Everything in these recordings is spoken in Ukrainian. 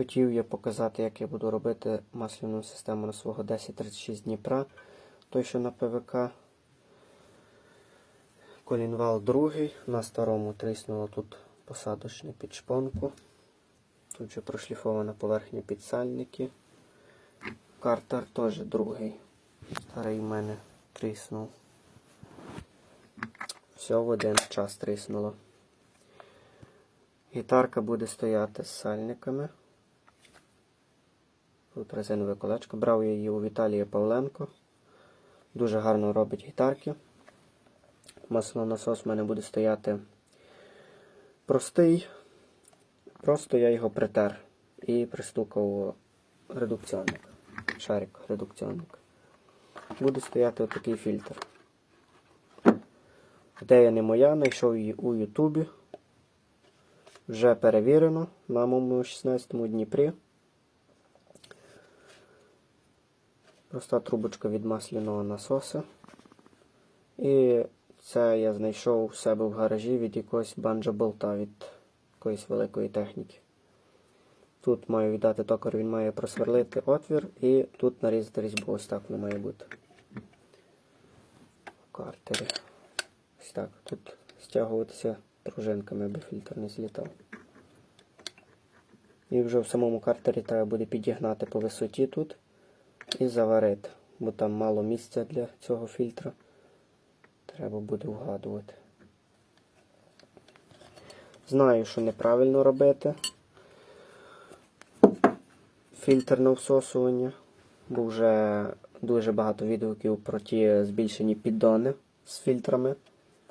Хотів я показати, як я буду робити масляну систему на свого 1036 Дніпра. Той, що на ПВК. Колінвал другий. На старому тріснуло тут посадочне під шпонку. Тут вже прошліфована поверхня під сальники. Картер теж другий. Старий в мене тріснув. Все в один час тріснуло. Гітарка буде стояти з сальниками. Резинове колечко. Брав я її у Віталія Павленко. Дуже гарно робить гітарки. Маслонасос в мене буде стояти простий. Просто я його притер і пристукав редукціонник. Шарик редукціонник. Буде стояти отакий фільтр. Ідея не моя, знайшов її у Ютубі. Вже перевірено на моєму 16 му Дніпрі. Проста трубочка від масляного насоса. І це я знайшов у себе в гаражі від якогось банджа болта від якоїсь великої техніки. Тут маю віддати токар, він має просверлити отвір і тут нарізати різьбу. Ось так воно має бути. Картері. Ось так. Тут стягуватися пружинками, аби фільтр не злітав. І вже в самому картері треба буде підігнати по висоті тут і заварити, бо там мало місця для цього фільтра. Треба буде вгадувати. Знаю, що неправильно робити. Фільтр на всосування, бо вже дуже багато відгуків про ті збільшені піддони з фільтрами.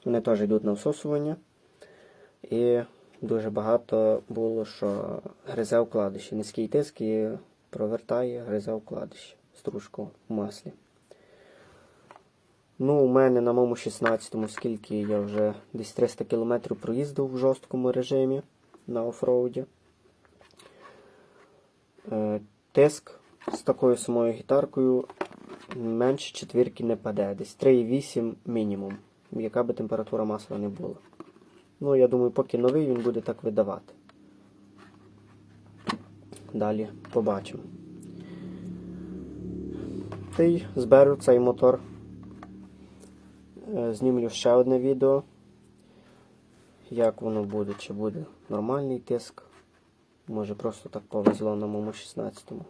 Вони теж йдуть на всосування. І дуже багато було, що гризе вкладиші. Низький тиск і провертає, гризе вкладиші. Стружку в маслі. Ну, у мене на моєму 16-му, скільки я вже десь 300 км проїздив в жорсткому режимі на офроуді. Е, Тиск з такою самою гітаркою менше четвірки не паде. Десь 3,8 мінімум, яка би температура масла не була. Ну, я думаю, поки новий він буде так видавати. Далі побачимо. Та зберу цей мотор. Е, Знімлю ще одне відео. Як воно буде, чи буде нормальний тиск. Може просто так повезло на моєму 16-му.